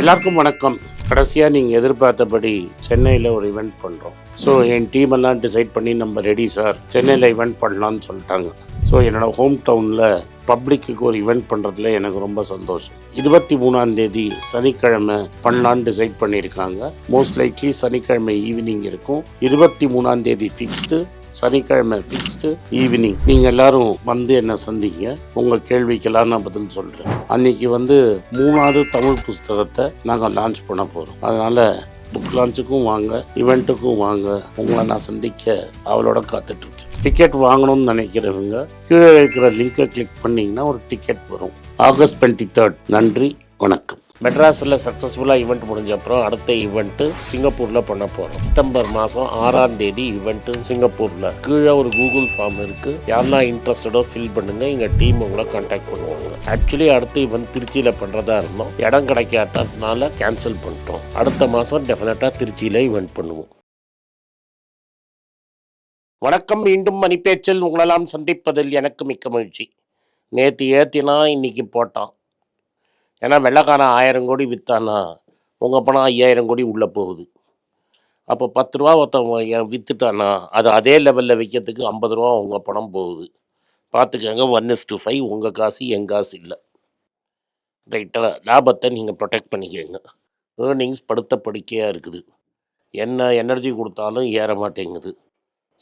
எல்லாருக்கும் வணக்கம். கடைசியாக நீங்கள் எதிர்பார்த்தபடி சென்னையில் ஒரு இவெண்ட் பண்ணுறோம் ஸோ என் டீம் எல்லாம் டிசைட் பண்ணி நம்ம ரெடி சார் சென்னையில் இவெண்ட் பண்ணலான்னு சொல்லிட்டாங்க. ஸோ என்னோட ஹோம் டவுனில் பப்ளிக்கு ஒரு இவெண்ட் பண்ணுறதுல எனக்கு ரொம்ப சந்தோஷம். இருபத்தி மூணாம் தேதி சனிக்கிழமை பண்ணலான்னு டிசைட் பண்ணியிருக்காங்க. மோஸ்ட் லைக்லி சனிக்கிழமை ஈவினிங் இருக்கும். இருபத்தி மூணாம் தேதி ஃபிக்ஸ்டு சனிக்கிழமை ஃபிக்ஸ்டு ஈவினிங் நீங்கள் எல்லாரும் வந்து என்ன சந்திங்க? உங்கள் கேள்விக்கெல்லாம் நான் பதில் சொல்கிறேன் அன்னைக்கு வந்து மூணாவது தமிழ் புஸ்தகத்தை நாங்கள் லான்ச் பண்ண போகிறோம் அதனால் புக் லான்ச்சுக்கும் வாங்க இவெண்ட்டுக்கும் வாங்க உங்களை நான் சந்திக்க அவளோட காத்துட்ருக்கேன். டிக்கெட் வாங்கணும்னு நினைக்கிறவங்க கீழே இருக்கிற லிங்கை கிளிக் பண்ணிங்கன்னா ஒரு டிக்கெட் வரும். ஆகஸ்ட் டுவெண்ட்டி தேர்ட் நன்றி வணக்கம். மெட்ராஸில் சக்ஸஸ்ஃபுல்லாக ஈவெண்ட் முடிஞ்ச அப்புறம் அடுத்த ஈவெண்ட்டு சிங்கப்பூரில் பண்ண போகிறோம் செப்டம்பர் மாதம் ஆறாம் தேதி ஈவெண்ட்டு சிங்கப்பூரில். கீழே ஒரு கூகுள் ஃபார்ம் இருக்குது யாரெல்லாம் இன்ட்ரெஸ்டடோ ஃபில் பண்ணுங்கள் எங்கள் டீம் உங்களை கான்டாக்ட் பண்ணுவாங்க. ஆக்சுவலி அடுத்த ஈவெண்ட் திருச்சியில் பண்ணுறதா இருந்தோம். இடம் கிடைக்காததுனால கேன்சல் பண்ணிட்டோம். அடுத்த மாதம் டெஃபினட்டாக திருச்சியில் ஈவெண்ட் பண்ணுவோம். வணக்கம். மீண்டும் மணிப்பேச்சில் உங்களெல்லாம் சந்திப்பதில் எனக்கு மிக்க மகிழ்ச்சி. நேற்று ஏற்றினா இன்னைக்கு போட்டான். ஏன்னா வெள்ளைக்காரன் ஆயிரம் கோடி விற்றானா உங்கள் பணம் ஐயாயிரம் கோடி உள்ளே போகுது. அப்போ பத்து ரூபா ஒருத்தன் விற்றுட்டானா அது அதே லெவலில் விற்கிறதுக்கு ஐம்பது ரூபா உங்கள் பணம் போகுது. பார்த்துக்கங்க ஒன் இஸ் டூ ஃபைவ் உங்கள் காசு என் காசு இல்லை. ரைட்டாக லாபத்தை நீங்கள் ப்ரொடெக்ட் பண்ணிக்கோங்க. ஏர்னிங்ஸ் படுத்த படுக்கையாக இருக்குது. என்ன எனர்ஜி கொடுத்தாலும் ஏற மாட்டேங்குது.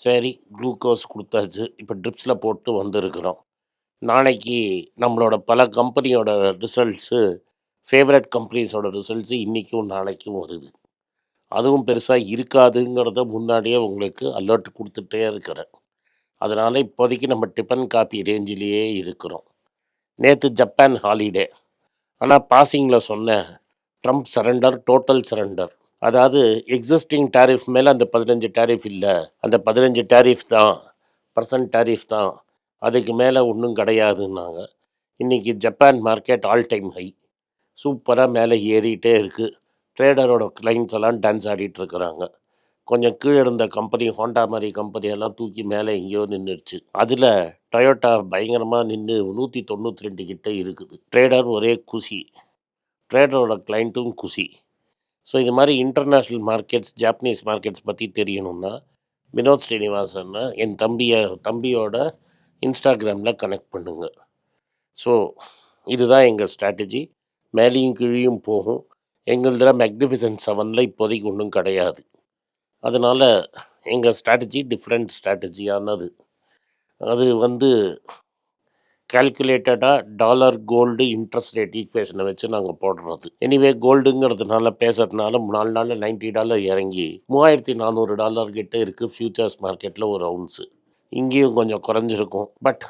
சரி குளுக்கோஸ் கொடுத்தாச்சு. இப்போ ட்ரிப்ஸில் போட்டு வந்திருக்கிறோம். நாளைக்கு நம்மளோட பல கம்பெனியோட ரிசல்ட்ஸு ஃபேவரட் கம்பெனிஸோட ரிசல்ட்ஸு இன்றைக்கும் நாளைக்கும் வருது. அதுவும் பெருசாக இருக்காதுங்கிறத முன்னாடியே உங்களுக்கு அலர்ட் கொடுத்துட்டே இருக்கிறேன். அதனால் இப்போதைக்கு நம்ம டிஃபன் காப்பி ரேஞ்சிலேயே இருக்கிறோம். நேற்று ஜப்பான் ஹாலிடே. ஆனால் பாசிங்கில் சொன்னேன் ட்ரம்ப் சரண்டர் டோட்டல் சரண்டர். அதாவது எக்ஸிஸ்டிங் டேரிஃப் மேலே அந்த பதினஞ்சு டேரிஃப் இல்லை அந்த பதினஞ்சு டேரிஃப் தான் பர்சன்ட் டேரிஃப் தான். அதுக்கு மேலே ஒன்றும் கிடையாதுன்னாங்க. இன்றைக்கி Japan market all time high சூப்பராக மேலே ஏறிட்டே இருக்குது ட்ரேடரோட கிளைண்ட்ஸ் எல்லாம் டான்ஸ் ஆடிட்டுருக்குறாங்க கொஞ்சம் கீழே இருந்த கம்பெனி ஹோண்டா மாதிரி கம்பெனியெல்லாம் தூக்கி மேலே எங்கேயோ நின்றுடுச்சு அதில் டொயோட்டா பயங்கரமாக நின்று நூற்றி தொண்ணூற்றி ரெண்டு கிட்டே இருக்குது. ட்ரேடர் ஒரே குசி. ட்ரேடரோட கிளைண்ட்டும் குசி. ஸோ இது மாதிரி இன்டர்நேஷ்னல் மார்க்கெட்ஸ் ஜாப்பனீஸ் மார்க்கெட்ஸ் பற்றி தெரியணும்னா வினோத் ஸ்ரீனிவாசன் என் தம்பியை தம்பியோட இன்ஸ்டாகிராமில் கனெக்ட் பண்ணுங்கள் ஸோ இதுதான் எங்கள் ஸ்ட்ராட்டஜி மேலேயும் கீழேயும் போகும். எங்களதில் மேக்னிஃபிசன்ட் செவனில் இப்போதைக்கு ஒன்றும் கிடையாது. அதனால் எங்கள் ஸ்ட்ராட்டஜி டிஃப்ரெண்ட் ஸ்ட்ராட்டஜியானது அது வந்து கால்குலேட்டடாக டாலர் கோல்டு இன்ட்ரெஸ்ட் ரேட் ஈக்குவேஷனை வச்சு நாங்கள் போடுறது. எனிவே கோல்டுங்கிறதுனால பேசுறதுனால நாலு நாளில் நைன்ட்டி டாலர் இறங்கி மூவாயிரத்தி நானூறு டாலர் கிட்ட இருக்குது ஃபியூச்சர்ஸ் மார்க்கெட்டில் ஒரு அவுன்ஸு இங்கேயும் கொஞ்சம் குறைஞ்சிருக்கும். பட்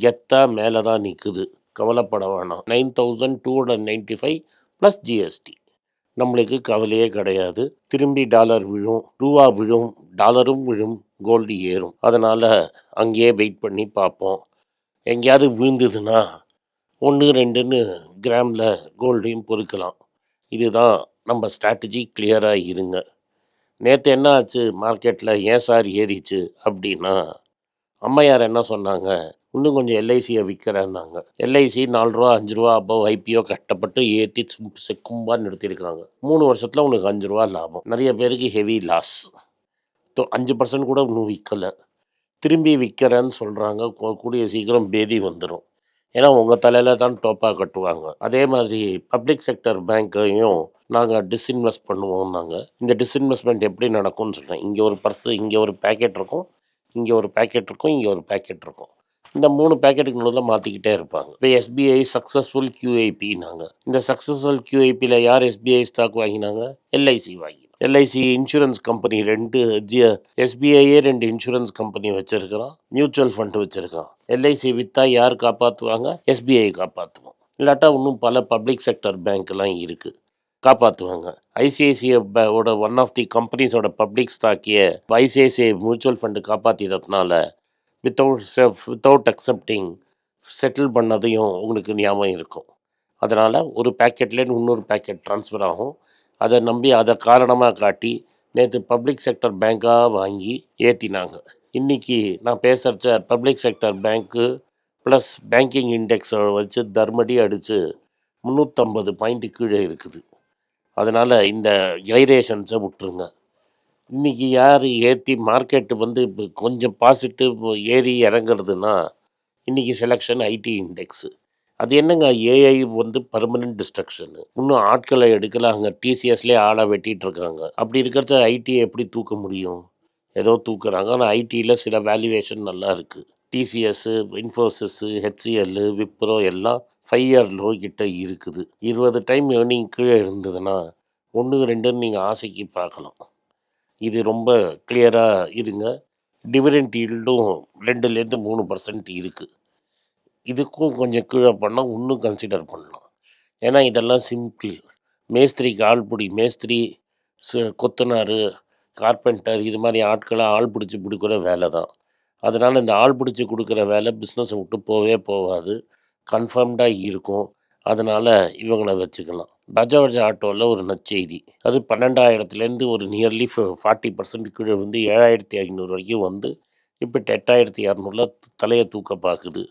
கெத்தாக மேலே தான் நிற்குது கவலைப்பட வேணாம். Nine thousand two hundred ninety five plus GST நம்மளுக்கு கவலையே கிடையாது. திரும்பி டாலர் விழும். ரூபா விழும். டாலரும் விழும். கோல்டு ஏறும். அதனால் அங்கேயே வெயிட் பண்ணி பார்ப்போம். எங்கேயாவது விழுந்ததுன்னா ஒன்று ரெண்டுன்னு கிராமில் கோல்டையும் பொறுக்கலாம். இதுதான் நம்ம ஸ்ட்ராட்டஜி கிளியராக இருங்க. நேற்று என்ன ஆச்சு? மார்க்கெட்டில் ஏன் சார் ஏறிச்சு? அப்படின்னா அம்மையார் என்ன சொன்னாங்க? இன்னும் கொஞ்சம் எல்ஐசியை விற்கிறேன்னாங்க எல்ஐசி நாலு ரூபா அஞ்சு ரூபா அப்போ ஐபிஓ கஷ்டப்பட்டு ஏற்றி செக்கும்பா நிறுத்தியிருக்காங்க மூணு வருஷத்தில் உனக்கு அஞ்சு ரூபா லாபம். நிறைய பேருக்கு ஹெவி லாஸ் அஞ்சு பர்சன்ட் கூட இன்னும் விற்கலை திரும்பி விற்கிறேன்னு சொல்கிறாங்க கூடிய சீக்கிரம் பேதி வந்துடும் ஏன்னா உங்கள் தலையில் தான் டோப்பாக கட்டுவாங்க. அதே மாதிரி பப்ளிக் செக்டர் பேங்க்கையும் நாங்கள் டிஸ்இன்வெஸ்ட் பண்ணுவோம் நாங்கள் இந்த டிஸ்இன்வெஸ்ட்மெண்ட் எப்படி நடக்கும்னு சொல்கிறேன் இங்கே ஒரு பர்ஸு இங்கே ஒரு பேக்கெட் இருக்கும். இங்கே ஒரு பேக்கெட் இருக்கும் இங்கே ஒரு பேக்கெட் இருக்கும். இந்த மூணு பேக்கெட்டுக்கு நடுவில் மாற்றிக்கிட்டே இருப்பாங்க. இப்போ எஸ்பிஐ சக்ஸஸ்ஃபுல் கியூஐபினாங்க இந்த சக்ஸஸ்ஃபுல் கியூஐபியில் யார் எஸ்பிஐ ஸ்டாக் வாங்கினாங்க? எல்ஐசி வாங்கி எல்ஐசி இன்சூரன்ஸ் கம்பெனி ரெண்டு ஜி எஸ்பிஐயே ரெண்டு இன்சூரன்ஸ் கம்பெனி வச்சுருக்கிறோம் மியூச்சுவல் ஃபண்ட் வச்சுருக்கோம் எல்ஐசி விற்றா யார் காப்பாற்றுவாங்க எஸ்பிஐ காப்பாற்றுவோம் இல்லாட்டா இன்னும் பல பப்ளிக் செக்டர் பேங்க்லாம் இருக்குது காப்பாற்றுவாங்க ஐசிஐசிஐ ஓட ஒன் ஆஃப் தி கம்பெனிஸோட பப்ளிக் ஸ்டாக்கிய ICICI mutual fund காப்பாற்றினதுனால without chef without accepting settle பண்ணதையும் உங்களுக்கு ஞாபகம் இருக்கும். அதனால் ஒரு பேக்கெட்லேருந்து இன்னொரு பேக்கெட் ட்ரான்ஸ்ஃபர் ஆகும். அதை நம்பி அதை காரணமாக காட்டி நேற்று பப்ளிக் செக்டர் பேங்காக வாங்கி ஏற்றினாங்க இன்றைக்கி நான் பேசுகிறச்ச பப்ளிக் செக்டர் பேங்க்கு ப்ளஸ் பேங்கிங் இண்டெக்ஸை வச்சு தர்மடி அடித்து முந்நூற்றம்பது பாயிண்ட்டு கீழே இருக்குது. அதனால் இந்த கைரேஷன்ஸை விட்டுருங்க. இன்றைக்கி யார் ஏற்றி மார்க்கெட்டு வந்து இப்போ கொஞ்சம் பாசிட்டிவ் ஏறி இறங்குறதுன்னா இன்றைக்கி செலெக்ஷன் ஐடி இண்டெக்ஸு அது என்னங்க? ஏஐ வந்து பர்மனன்ட் டிஸ்ட்ரக்ஷனு இன்னும் ஆட்களை எடுக்கல அங்கே டிசிஎஸ்லேயே ஆளை வெட்டிகிட்டு இருக்காங்க. அப்படி இருக்கிறத ஐடியை எப்படி தூக்க முடியும்? ஏதோ தூக்குறாங்க. ஆனால் ஐடியில் சில வேல்யூவேஷன் நல்லா இருக்குது டிசிஎஸ்ஸு இன்ஃபோசிஸ்ஸு ஹெச்சிஎல்லு விப்ரோ எல்லாம் ஃபைவ் இயர் லோ கிட்ட இருக்குது. இருபது டைம் ஏர்னிங் கீழே இருந்ததுன்னா ஒன்று ரெண்டுன்னு நீங்கள் ஆசைக்கு பார்க்கலாம். இது ரொம்ப கிளியராக இருங்க. டிவிடெண்ட் ஈல்டும் ரெண்டுலேருந்து மூணு பர்சன்ட் இருக்குது இதுக்கும் கொஞ்சம் கீழே பண்ணால் இன்னும் கன்சிடர் பண்ணலாம். ஏன்னா இதெல்லாம் சிம்பிள் மேஸ்திரிக்கு ஆள் பிடி மேஸ்திரி கொத்தனார் கார்பெண்டர் இது மாதிரி ஆட்களை ஆள் பிடிச்சி கொடுக்குற வேலை தான் அதனால் இந்த ஆள் பிடிச்சி கொடுக்குற வேலை பிஸ்னஸை விட்டு போவே போகாது. கன்ஃபார்ம்டாக இருக்கும். அதனால் இவங்கள வச்சுக்கலாம். பஜாஜ் ஆட்டோவில் ஒரு நற்செய்தி. அது பன்னெண்டாயிரத்துலேருந்து ஒரு நியர்லி ஃபார்ட்டி பர்சன்ட் கீழே வந்து ஏழாயிரத்தி ஐநூறு வரைக்கும் வந்து இப்போ எட்டாயிரத்தி இரநூறுல தலையை தூக்க பார்க்குது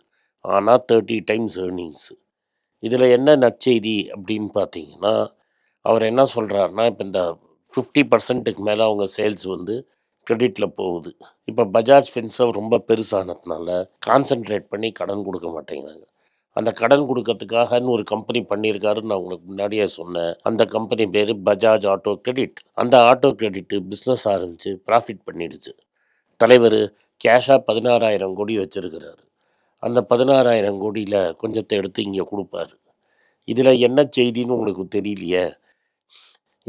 ஆனால் தேர்ட்டி டைம்ஸ் ஏர்னிங்ஸு இதில் என்ன நற்செய்தி அப்படின்னு பார்த்தீங்கன்னா அவர் என்ன சொல்கிறாருன்னா இப்போ இந்த ஃபிஃப்டி பர்சன்ட்டுக்கு மேலே அவங்க சேல்ஸ் வந்து கிரெடிட்டில் போகுது. இப்போ பஜாஜ் ஃபின்சர்வ் ரொம்ப பெருசானதுனால கான்சென்ட்ரேட் பண்ணி கடன் கொடுக்க மாட்டேங்கிறாங்க. அந்த கடன் கொடுக்கறதுக்காகன்னு ஒரு கம்பெனி பண்ணியிருக்காருன்னு நான் உங்களுக்கு முன்னாடியே சொன்னேன். அந்த கம்பெனி பேர் பஜாஜ் ஆட்டோ கிரெடிட் அந்த ஆட்டோ கிரெடிட்டு பிஸ்னஸ் ஆரம்பித்து ப்ராஃபிட் பண்ணிடுச்சு. தலைவர் கேஷாக பதினாறாயிரம் கோடி வச்சுருக்கிறாரு. அந்த பதினாறாயிரம் கோடியில் கொஞ்சத்தை எடுத்து இங்கே கொடுப்பாரு. இதில் என்ன செய்தின்னு உங்களுக்கு தெரியலையே?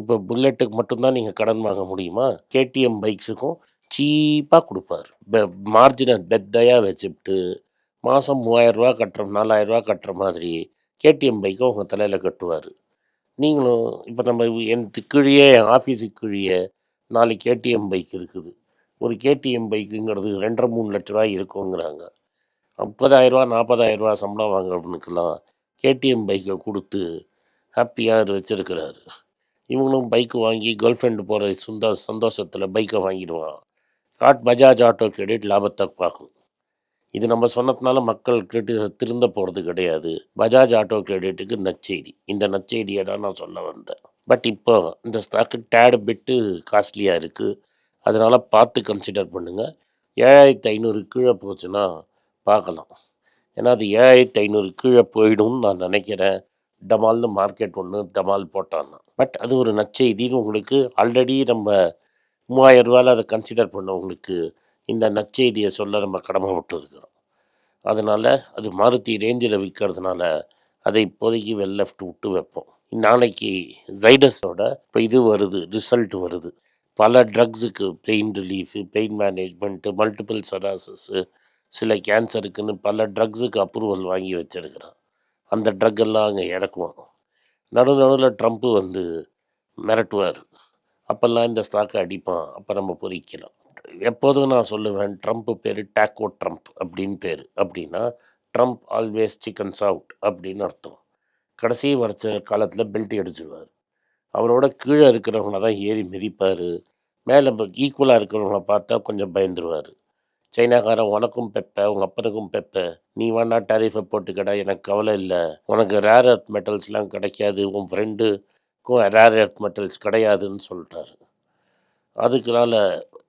இப்போ புல்லட்டுக்கு மட்டும்தான் நீங்கள் கடன் வாங்க முடியுமா? கேடிஎம் பைக்ஸுக்கும் சீப்பாக கொடுப்பாரு. மார்ஜினை பெத்தையாக வச்சுட்டு மாதம் மூவாயிரரூவா கட்டுற நாலாயிரரூவா கட்டுற மாதிரி கேடிஎம் பைக்கை உங்கள் தலையில் கட்டுவார். நீங்களும் இப்போ நம்ம என் கீழே என் ஆஃபீஸுக்கு கீழே நாலு கேடிஎம் பைக் இருக்குது. ஒரு கேடிஎம் பைக்குங்கிறது ரெண்டரை மூணு லட்ச ரூபாய் இருக்குங்கிறாங்க. முப்பதாயிரரூவா நாற்பதாயிரரூவா சம்பளம் வாங்குறவனுக்கெல்லாம் கேடிஎம் பைக்கை கொடுத்து ஹாப்பியாக வச்சுருக்கிறாரு. இவங்களும் பைக்கு வாங்கி கேர்ள் ஃப்ரெண்டு போகிற சுந்தா சந்தோஷத்தில் பைக்கை வாங்கிடுவான். காட் பஜாஜ் ஆட்டோ கிரெடிட் லாபத்தை பார்க்கும். இது நம்ம சொன்னதுனால மக்கள் கேட்டு திருந்த போகிறது கிடையாது. பஜாஜ் ஆட்டோ கிரெடிட்டுக்கு நற்செய்தி. இந்த நற்செய்தியை தான் நான் சொல்ல வந்தேன். பட் இப்போ இந்த ஸ்டாக்கு டேடு பிட்டு காஸ்ட்லியாக இருக்குது அதனால் பார்த்து கன்சிடர் பண்ணுங்கள் ஏழாயிரத்து ஐநூறு கீழே போச்சுன்னா பார்க்கலாம். ஏன்னா அது ஏழாயிரத்து ஐநூறு கீழே போயிடும்னு நான் நினைக்கிறேன். டமால்னு மார்க்கெட் ஒன்று டமால் போட்டான்னா. பட் அது ஒரு நற்செய்தின்னு உங்களுக்கு ஆல்ரெடி நம்ம மூவாயிரம் ரூபாயில் அதை கன்சிடர் பண்ணவங்களுக்கு இந்த நற்செய்தியை சொல்ல நம்ம கடமைப்பட்டு இருக்கிறோம் அதனால் அது மாருதி ரேஞ்சில் விற்கிறதுனால அதை இப்போதைக்கு வெல் லெஃப்ட் விட்டு வைப்போம். நாளைக்கு ஜைடஸோட இப்போ இது வருது ரிசல்ட் வருது. பல ட்ரக்ஸுக்கு pain relief pain management multiple sclerosis சில கேன்சருக்குன்னு பல ட்ரக்ஸுக்கு அப்ரூவல் வாங்கி வச்சுருக்கிறான். அந்த ட்ரக் எல்லாம் அங்கே இறக்குவான். நடு நடுவில் ட்ரம்ப்பு வந்து மிரட்டுவார். அப்போல்லாம் இந்த ஸ்டாக்கை அடிப்பான். அப்போ நம்ம பொறிக்கலாம். எப்போதும் நான் சொல்லுவேன் ட்ரம்ப் பேர் டேக்கோ ட்ரம்ப் அப்படின்னு பேர். அப்படின்னா ட்ரம்ப் ஆல்வேஸ் சிக்கன்ஸ் அவுட் அப்படின்னு அர்த்தம். கடைசி வரைச்ச காலத்தில் பெல்ட் அடிச்சிடுவார் அவரோட கீழே இருக்கிறவங்கள தான் ஏறி மிதிப்பார். மேலே ஈக்குவலாக இருக்கிறவங்கள பார்த்தா கொஞ்சம் பயந்துருவார். சைனாக்காரன் உனக்கும் பெப்ப உங்கள் அப்பனுக்கும் பெப்ப. நீ வேணா டேரிஃபை போட்டுக்கடா எனக்கு கவலை இல்லை. உனக்கு ரேர் எர்த் மெட்டல்ஸ்லாம் கிடைக்காது. உன் ஃப்ரெண்டுக்கும் ரேர் எர்த் மெட்டல்ஸ் கிடையாதுன்னு சொல்லிட்டாரு. அதுக்குனால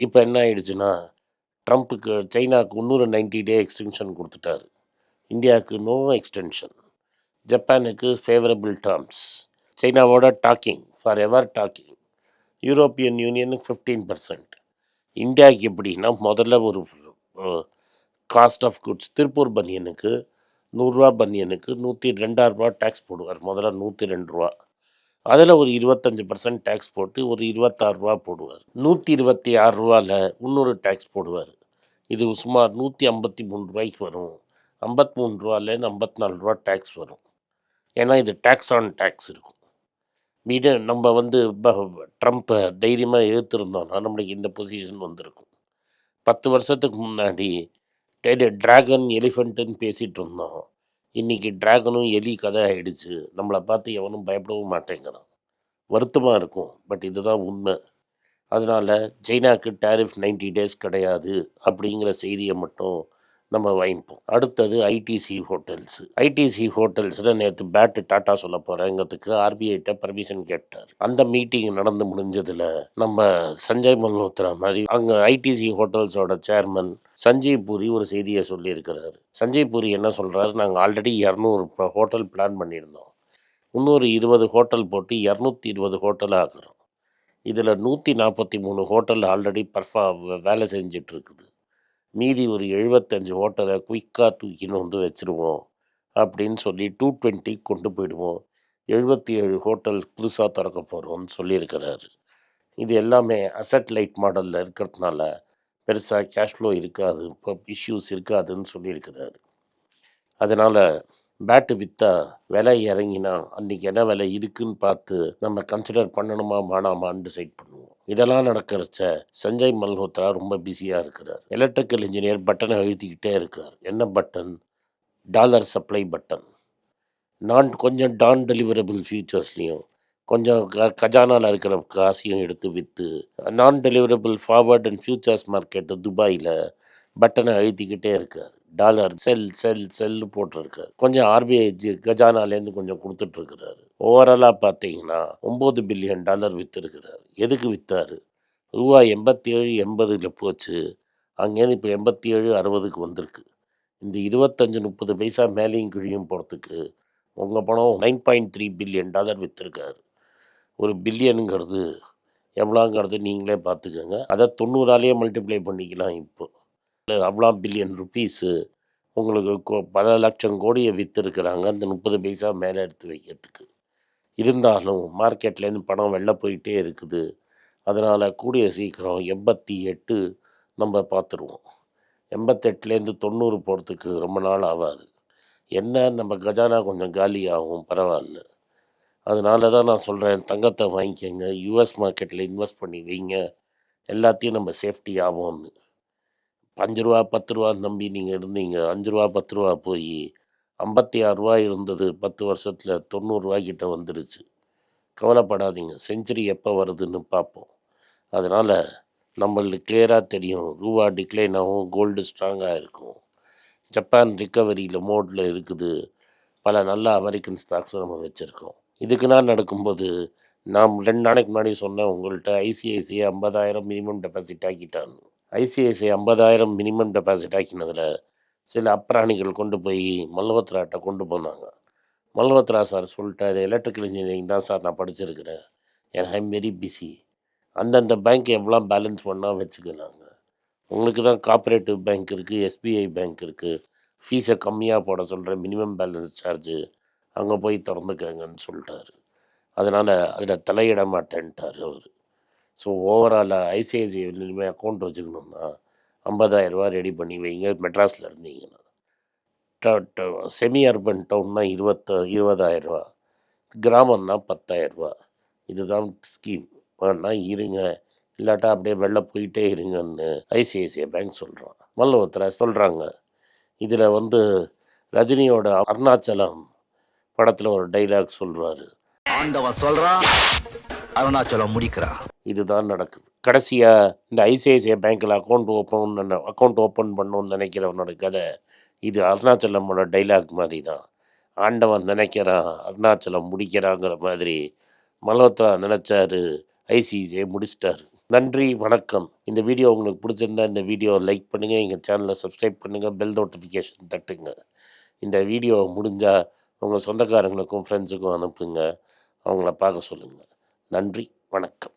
இப்போ என்ன ஆயிடுச்சுன்னா ட்ரம்ப்புக்கு சைனாவுக்கு இன்னொரு 90 டே எக்ஸ்டென்ஷன் கொடுத்துட்டாரு. இந்தியாவுக்கு நோ எக்ஸ்டென்ஷன் ஜப்பானுக்கு ஃபேவரபிள் டேர்ம்ஸ் சைனாவோட talking for ever talking European யூனியனுக்கு ஃபிஃப்டீன் பர்சன்ட் இந்தியாவுக்கு எப்படின்னா முதல்ல ஒரு காஸ்ட் ஆஃப் குட்ஸ் திருப்பூர் பனியனுக்கு நூறுரூவா பனியனுக்கு நூற்றி ரெண்டாயிரரூபா டேக்ஸ் போடுவார். முதல்ல நூற்றி ரெண்டு ரூபா. அதில் ஒரு இருபத்தஞ்சி பர்சன்ட் டேக்ஸ் போட்டு ஒரு இருபத்தாறு ரூபா போடுவார். நூற்றி இருபத்தி ஆறு ரூபாவில் இன்னொரு டேக்ஸ் போடுவார். இது சுமார் நூற்றி ஐம்பத்தி மூணு ரூபாய்க்கு வரும். ஐம்பத்தி மூணு ரூபாலேருந்து ஐம்பத்தி நாலு ரூபா டேக்ஸ் வரும். ஏன்னா இது டேக்ஸ் ஆன் டேக்ஸ் இருக்கும். மீது நம்ம வந்து ட்ரம்ப்பை தைரியமாக எதிர்த்திருந்தோம்னா நம்மளுக்கு இந்த பொசிஷன் வந்திருக்கும். பத்து வருஷத்துக்கு முன்னாடி ட்ராகன் எலிஃபெண்ட்டுன்னு பேசிகிட்டு இருந்தோம். இன்றைக்கி ட்ராகனும் எலி கதை ஆகிடுச்சு நம்மளை பார்த்து எவனும் பயப்படவும் மாட்டேங்கிறான். வருத்தமாக இருக்கும். பட் இதுதான் உண்மை. அதனால் சைனாக்கு டேரிஃப் 90 டேஸ் கிடையாது அப்படிங்கிற செய்தியை மட்டும் நம்ம வாங்கிப்போம். அடுத்தது ஐடிசி ஹோட்டல்ஸ் ஐடிசி ஹோட்டல்ஸில் நேற்று பேட்டு டாட்டா சொல்ல போகிறேங்கிறதுக்கு ஆர்பிஐட்ட பர்மிஷன் கேட்டார். அந்த மீட்டிங் நடந்து முடிஞ்சதில் நம்ம சஞ்சய் மல்ஹோத்ரா மாதிரி அங்கே ஐடிசி ஹோட்டல்ஸோட சேர்மன் சஞ்சய் பூரி ஒரு செய்தியை சொல்லியிருக்கிறார். சஞ்சய் பூரி என்ன சொல்கிறாரு நாங்கள் ஆல்ரெடி இரநூறு ஹோட்டல் பிளான் பண்ணியிருந்தோம். இன்னொரு இருபது ஹோட்டல் போட்டு இரநூத்தி இருபது ஹோட்டல் ஆகிறோம் இதில் நூற்றி நாற்பத்தி மூணு ஹோட்டல் ஆல்ரெடி பர்ஃபா வேலை செஞ்சிட்ருக்குது மீதி ஒரு எழுபத்தஞ்சு ஹோட்டலை குயிக்காக தூக்கின்னு வந்து வச்சுருவோம். அப்படின்னு சொல்லி டூ டுவெண்ட்டிக்கு கொண்டு போயிடுவோம். எழுபத்தி ஏழு ஹோட்டல் புதுசாக திறக்க போகிறோம்னு சொல்லியிருக்கிறாரு. இது எல்லாமே அசட் லைட் மாடலில் இருக்கிறதுனால பெருசாக கேஷ்ஃப்ளோ இருக்காது இப்போ இஷ்யூஸ் இருக்காதுன்னு சொல்லியிருக்கிறாரு. அதனால் பேட்டு விற்றா விலை இறங்கினா அன்றைக்கி என்ன விலை இருக்குன்னு பார்த்து நம்ம கன்சிடர் பண்ணணுமா வேணாமான்னு டிசைட் பண்ணுவோம். இதெல்லாம் நடக்கிறச்ச சஞ்சய் மல்ஹோத்ரா ரொம்ப பிஸியாக இருக்கிறார். எலக்ட்ரிக்கல் இன்ஜினியர் பட்டனை அழுத்திக்கிட்டே இருக்கார் என்ன பட்டன்? Dollar supply button. நான் கொஞ்சம் டான் டெலிவரபிள் ஃபியூச்சர்ஸ்லேயும் கொஞ்சம் க கஜானாவில் இருக்கிற காசையும் எடுத்து விற்று non deliverable forward and futures market துபாயில் பட்டனை அழுத்திக்கிட்டே இருக்கார். டாலர் செல் செல் செல்லு போட்டிருக்காரு. கொஞ்சம் ஆர்பிஐ கஜானாலேருந்து கொஞ்சம் கொடுத்துட்ருக்கிறாரு. ஓவராலாக பார்த்தீங்கன்னா ஒம்பது பில்லியன் டாலர் விற்றுருக்கிறாரு எதுக்கு விற்றாரு ரூபா எண்பத்தி ஏழு எண்பதில் போச்சு அங்கேருந்து இப்போ எண்பத்தி ஏழு அறுபதுக்கு வந்திருக்கு. இந்த இருபத்தஞ்சு முப்பது பைசா மேலேயும் கீழியும் போகிறதுக்கு உங்கள் பணம் nine point three billion dollar விற்றுருக்காரு ஒரு பில்லியனுங்கிறது எவ்வளோங்கிறது நீங்களே பார்த்துக்கோங்க. அதை தொண்ணூறாலேயே மல்டிப்ளை பண்ணிக்கலாம் இப்போது அவ்வளோ பில்லியன் ருப்பீஸு உங்களுக்கு பல லட்சம் கோடியை விற்றுருக்குறாங்க அந்த முப்பது பைசா மேலே எடுத்து வைக்கிறதுக்கு. இருந்தாலும் மார்க்கெட்லேருந்து பணம் வெளில போயிட்டே இருக்குது. அதனால் கூடிய சீக்கிரம் எண்பத்தி எட்டு நம்ம பார்த்துருவோம். எண்பத்தெட்டுலேருந்து தொண்ணூறு போகிறதுக்கு ரொம்ப நாள் ஆகாது என்ன நம்ம கஜானா கொஞ்சம் காலி ஆகும் பரவாயில்ல. அதனால தான் நான் சொல்கிறேன் தங்கத்தை வாங்கிக்கோங்க யூஎஸ் மார்க்கெட்டில் இன்வெஸ்ட் பண்ணி வைங்க எல்லாத்தையும் நம்ம சேஃப்டி ஆகும்னு அஞ்சு ரூபா பத்து ரூபா நம்பி நீங்கள் இருந்தீங்க. அஞ்சு ரூபா பத்து ரூபா போய் ஐம்பத்தி ஆறு ரூபா இருந்தது பத்து வருஷத்தில். தொண்ணூறுரூவாக்கிட்ட வந்துடுச்சு கவலைப்படாதீங்க. செஞ்சுரி எப்போ வருதுன்னு பார்ப்போம் அதனால் நம்மளுக்கு கிளியராக தெரியும். ரூபா டிக்ளைன் ஆகும் கோல்டு ஸ்ட்ராங்காக இருக்கும். ஜப்பான் ரிக்கவரியில் மோடில் இருக்குது. பல நல்ல அமெரிக்கன் ஸ்டாக்ஸும் நம்ம வச்சுருக்கோம். இதுக்கு நடக்கும்போது நான் ரெண்டு நாளைக்கு முன்னாடி சொன்னேன் உங்கள்கிட்ட ஐசிஐசிஐ ஐம்பதாயிரம் மினிமம் டெபாசிட் ஆக்கிட்டான்னு. ஐசிஐசிஐ ஐம்பதாயிரம் மினிமம் டெபாசிட் ஆக்கினதில் சில அப்ராணிகள் கொண்டு போய் மல்ஹோத்ராட்ட கொண்டு போனாங்க. மல்ஹோத்ரா சார் சொல்லிட்டாரு எலக்ட்ரிக்கல் இன்ஜினியரிங் தான் சார் நான் படிச்சிருக்கிறேன். என் ஐம் வெரி பிஸி அந்தந்த பேங்க் எவ்வளோ பேலன்ஸ் பண்ணால் வச்சுக்கலாங்க உங்களுக்கு தான் காப்பரேட்டிவ் பேங்க் இருக்குது எஸ்பிஐ பேங்க் இருக்குது ஃபீஸை கம்மியாக போட சொல்கிறேன் மினிமம் பேலன்ஸ் சார்ஜு அங்கே போய் திறந்துக்கங்கன்னு சொல்லிட்டாரு. அதனால் அதில் தலையிட மாட்டேன்ட்டார் அவர். ஸோ ஓவராலாக ஐசிஐசிஐ இனிமேல் அக்கௌண்ட் வச்சுக்கணுன்னா ஐம்பதாயிரரூபா ரெடி பண்ணி வைங்க மெட்ராஸில் இருந்தீங்கன்னா. செமி அர்பன் டவுன்னா இருபத்த இருபதாயிரரூபா கிராமம்னா பத்தாயிரரூபா இதுதான் ஸ்கீம் வேணா இருங்க. இல்லாட்டா அப்படியே வெளில போயிட்டே இருங்கன்னு ஐசிஐசிஐ பேங்க் சொல்கிறான் மல்லவத்தில் சொல்கிறாங்க இதில் வந்து ரஜினியோட அருணாச்சலம் படத்தில் ஒரு டைலாக் சொல்கிறாரு ஆண்டவன் சொல்கிறான் அருணாச்சலம் முடிக்கிறான். இதுதான் நடக்குது. கடைசியாக இந்த ஐசிஐசிஐ பேங்க்கில் அக்கௌண்ட் ஓப்பன் அக்கௌண்ட் ஓப்பன் பண்ணணும்னு நினைக்கிறவனோட கதை இது அருணாச்சலமோட டைலாக் மாதிரி தான் ஆண்டவன் நினைக்கிறான் அருணாச்சலம் முடிக்கிறாங்கிற மாதிரி மல்ஹோத்ரா நினச்சாரு ஐசிஐசிஐ முடிச்சிட்டாரு. நன்றி வணக்கம். இந்த வீடியோ உங்களுக்கு பிடிச்சிருந்தா இந்த வீடியோ லைக் பண்ணுங்கள் எங்கள் சேனலை சப்ஸ்கிரைப் பண்ணுங்கள் பெல் நோட்டிஃபிகேஷன் தட்டுங்க. இந்த வீடியோ முடிஞ்சால் உங்கள் சொந்தக்காரங்களுக்கும் ஃப்ரெண்ட்ஸுக்கும் அனுப்புங்க அவங்கள பார்க்க சொல்லுங்கள் நன்றி வணக்கம்.